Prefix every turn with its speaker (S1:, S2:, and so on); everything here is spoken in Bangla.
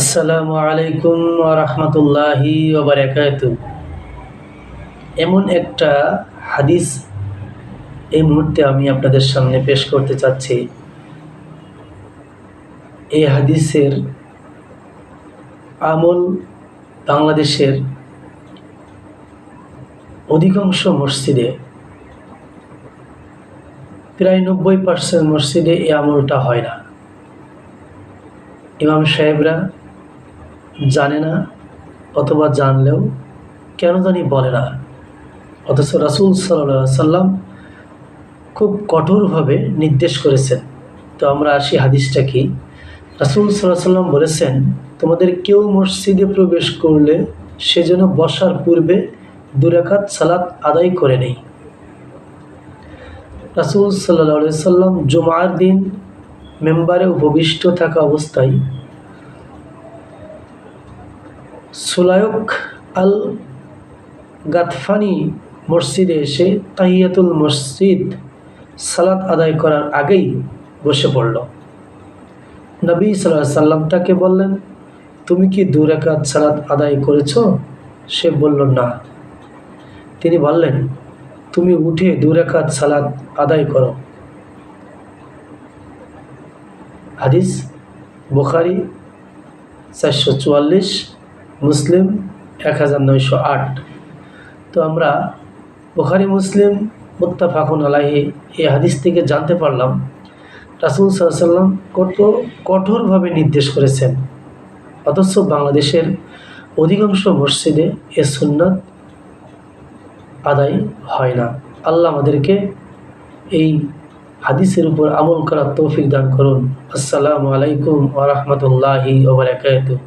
S1: আসসালামু আলাইকুম রহমতুল্লাহি এমন একটা হাদিস এই মুহূর্তে আমি আপনাদের সামনে পেশ করতে চাচ্ছি। এই হাদিসের আমল বাংলাদেশের অধিকাংশ মসজিদে, প্রায় নব্বই পার্সেন্ট মসজিদে এই আমলটা হয় না। ইমাম সাহেবরা জানে না অথবা জানলেও কেন জানি বলে না। অথচ রাসুল সাল্লাহ সাল্লাম খুব কঠোরভাবে নির্দেশ করেছেন। তো আমরা আসি হাদিসটা কি? রাসুল সাল্লাহ সাল্লাম বলেছেন, তোমাদের কেউ মসজিদে প্রবেশ করলে সে যেন বসার পূর্বে দুরাকাত সালাত আদায় করে নেই। রাসুল সাল্লাহ সাল্লাম জুমার দিন মেম্বারে উপবিষ্ট থাকা অবস্থায় সুলায়ক আল গাতফানি মসজিদে এসে তাহিয়াতুল মসজিদ সালাত আদায় করার আগেই বসে পড়ল। নবী সাল্লাহ সাল্লাম তাকে বললেন, তুমি কি দু রেখাত সালাত আদায় করেছ? সে বলল, না। তিনি বললেন, তুমি উঠে দু রেখাত সালাত আদায় করো। হাদিস, বুখারি, চারশো চুয়াল্লিশ মুসলিম এক হাজার নয়শো আট। তো আমরা বুখারি, মুসলিম মুত্তাফাকুন আলাহি এই হাদিস থেকে জানতে পারলাম, রাসুল সাল্লাম কত কঠোরভাবে নির্দেশ করেছেন। অথচ বাংলাদেশের অধিকাংশ মসজিদে এ সুন্নত আদায় হয় না। আল্লাহ আমাদেরকে এই হাদিসের উপর আমল করার তৌফিক দান করুন। আসসালামু আলাইকুম ওরহমতুল্লাহি ওবরাকাতুহ